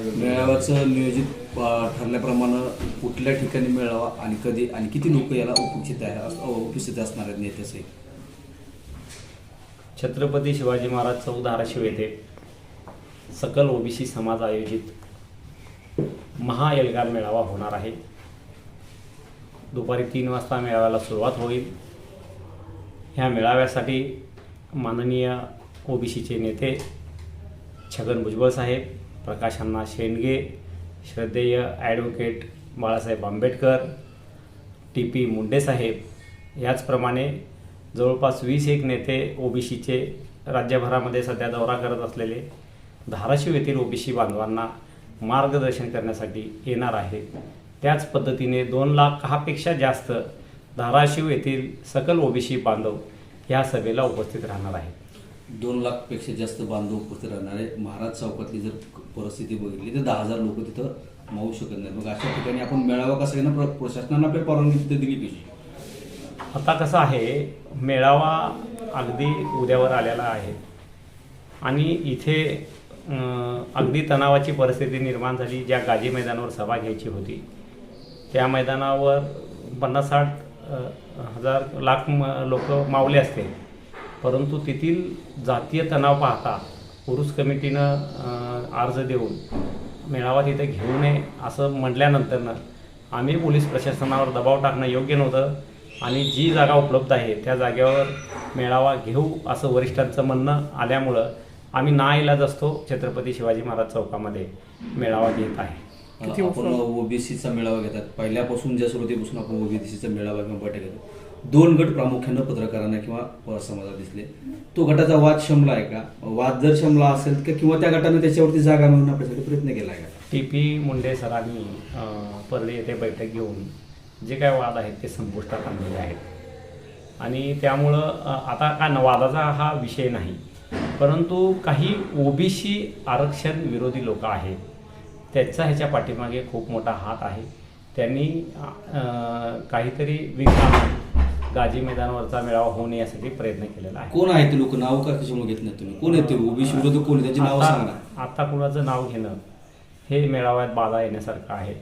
मेळाव्याचं नियोजित ठरल्याप्रमाणे कुठल्या ठिकाणी मेळावा आणि कधी आणि किती लोक याला उपस्थित आहे उपस्थित असणार आहेत नेत्याचे छत्रपती शिवाजी महाराज चौक धाराशिव येथे सकल ओबीसी समाज आयोजित महाएल्गार मेळावा होणार आहे. दुपारी तीन वाजता मेळाव्याला सुरुवात होईल. ह्या मेळाव्यासाठी माननीय ओबीसीचे नेते छगन भुजबळ साहेब प्रकाश अण्णा शेंडगे श्रद्धेय advocate Balasaheb Ambedkar T P मुंडेसाहेब याचप्रमाणे जवळपास वीस एक नेते ओबीसीचे राज्यभरामध्ये सध्या दौरा करत असलेले धाराशिव येथील ओबीसी बांधवांना मार्गदर्शन करण्यासाठी येणार आहे त्याच पद्धतीने दोन लाखापेक्षा जास्त धाराशिव येथील सकल ओबीसी बांधव ह्या सभेला उपस्थित राहणार आहेत दोन लाखपेक्षा जास्त बांधव उपस्थित राहणारे महाराज चौकातली जर परिस्थिती बघितली तर दहा हजार लोक तिथं मावू शकत नाही मग अशा ठिकाणी आपण मेळावा कसा घेणं? प्र- प्रशासनानं आपल्या परवानगी तिथे दिली पाहिजे. आता कसं आहे मेळावा अगदी उद्यावर आलेला आहे. आणि इथे अगदी तणावाची परिस्थिती निर्माण झाली ज्या गाजी मैदानावर सभा घ्यायची होती. त्या मैदानावर पन्नास साठ हजार लाख लोक मावले असते. परंतु तेथील जातीय तणाव पाहता उरूस कमिटीनं अर्ज देऊन मेळावा तिथे घेऊ नये असं म्हटल्यानंतरनं आम्ही पोलीस प्रशासनावर दबाव टाकणं योग्य नव्हतं आणि जी जागा उपलब्ध आहे त्या जागेवर मेळावा घेऊ असं वरिष्ठांचं म्हणणं आल्यामुळं आम्ही नाईलाज असतो छत्रपती शिवाजी महाराज चौकामध्ये मेळावा घेत आहे. आपण ओबीसीचा मेळावा घेतात. पहिल्यापासून ज्या सुरुवातीपासून आपण ओबीसीचा मेळावा किंवा बैठक घेतो दोन गट प्रामुख्यानं पत्रकारांना किंवा प- समाजाला दिसले. तो गटाचा वाद शमला आहे का? वाद जर शमला असेल तर किंवा त्या गटाने त्याच्यावरती जागा मिळवून आपल्यासाठी प्रयत्न केला आहे का? टी पी मुंडे सरांनी परळी येथे बैठक घेऊन जे काय वाद आहेत ते संपुष्टात आणलेले आहेत. आणि त्यामुळं आता का न- वादाचा हा विषय नाही. परंतु काही ओबीसी आरक्षण विरोधी लोक आहेत. त्याचा ह्याच्या पाठीमागे खूप मोठा हात आहे. त्यांनी काहीतरी विज्ञान गाजी मैदानावरचा मेळावा होऊ नये यासाठी प्रयत्न केलेला आहे. कोण आहे ते लोक? नाव का त्याच्यामुळे घेत नाही तुम्ही? कोण येते ओबीसी विरोधी कोण आहे? त्याची नावं सांगा. आता आता कुणाचं नाव घेणं हे मेळाव्यात बाधा येण्यासारखं आहे.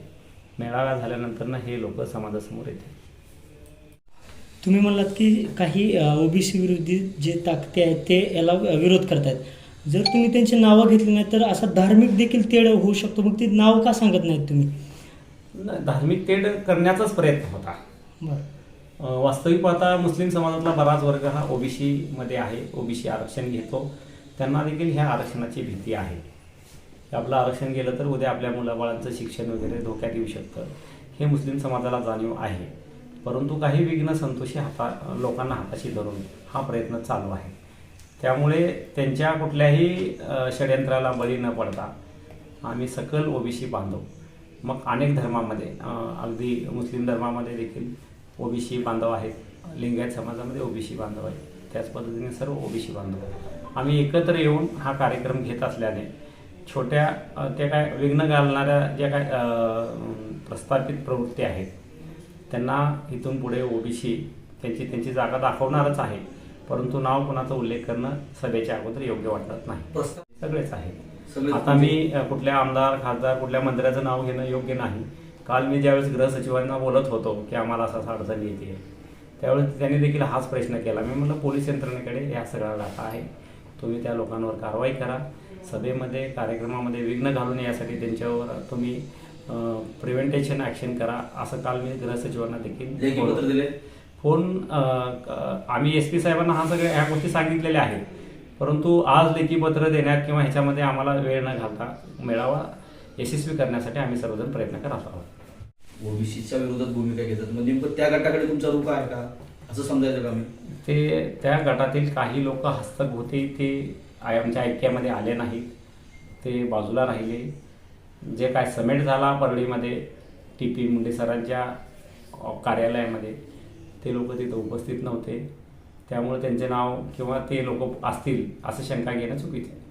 मेळावा झाल्यानंतर हे लोक समाजासमोर येते तुम्ही म्हणलात की काही ओबीसी विरोधी जे ताकदे आहेत ते याला विरोध करतायत. जर तुम्ही त्यांची नावं घेतली नाही तर असा धार्मिक देखील तेढ होऊ शकतो. मग ते नाव का सांगत नाहीत तुम्ही? न- धार्मिक तेढ करण्याचाच प्रयत्न होता बरं. वास्तविक पाहता मुस्लिम समाजातला बराच वर्ग हा ओबीसीमध्ये आहे ओबीसी आरक्षण घेतो. त्यांना देखील ह्या आरक्षणाची भीती आहे. आपलं आरक्षण गेलं तर उद्या आपल्या मुलाबाळांचं शिक्षण वगैरे धोक्यात येऊ शकतं. हे मुस्लिम समाजाला जाणीव आहे. परंतु काही विघ्न संतोषी हाता लोकांना हाताशी धरून हा प्रयत्न चालू आहे. त्यामुळे त्यांच्या कुठल्याही षड्यंत्राला षडयंत्राला बळी न पडता आम्ही सकल ओबीसी बांधव. मग अनेक धर्मामध्ये अगदी मुस्लिम धर्मामध्ये देखील ओबीसी बांधव आहेत. लिंगायत समाजामध्ये ओबीसी बांधव आहेत. त्याच पद्धतीने सर्व ओबीसी बांधव आहेत. आम्ही एकत्र येऊन हा कार्यक्रम घेत असल्याने छोट्या त्या काय विघ्न घालणाऱ्या ज्या काय प्रस्थापित प्रवृत्ती आहेत त्यांना इथून पुढे ओबीसी त्यांची त्यांची जागा दाखवणारच आहे. परंतु नाव कोणाचा उल्लेख करणं सभेच्या अगोदर योग्य वाटत नाही. सगळेच आहे आता मी अ, कुठल्या आमदार खासदार कुठल्या मंत्र्याचं नाव घेणं योग्य नाही. काल मी ज्यावेळेस गृहसचिवांना बोलत होतो की आम्हाला असा असा अडचण येते त्यावेळेस त्यांनी देखील हाच प्रश्न केला. मी म्हटलं पोलीस यंत्रणेकडे या सगळा डाटा आहे. तुम्ही त्या लोकांवर कारवाई करा. सभेमध्ये कार्यक्रमामध्ये विघ्न घालू नये यासाठी त्यांच्यावर तुम्ही प्रिव्हेंटेशन ॲक्शन करा. असं काल मी गृहसचिवांना देखील दिले? फोन आम्ही एस पी साहेबांना हा सगळ्या ह्या गोष्टी सांगितलेल्या आहेत. परंतु आज लेखी पत्र देण्यात किंवा ह्याच्यामध्ये आम्हाला वेळ न घालता मेळावा यशस्वी करण्यासाठी आम्ही सर्वजण प्रयत्न करत आहोत. ओबीसीच्या विरोधात भूमिका घेतात. मग नेमकं त्या गटाकडे तुमचा रुख आहे का? असं समजायचं का मी? ते त्या गटातील काही लोक हस्तक होते ते आय- आमच्या ऐक्यामध्ये आले नाहीत. ते बाजूला राहिले. जे काय समेट झाला परळीमध्ये टी पी मुंडे सरांच्या कार्यालयामध्ये ते लोक तिथं उपस्थित नव्हते. त्यामुळे त्यांचे नाव किंवा ते लोक असतील असं शंका घेणं चुकीचं आहे.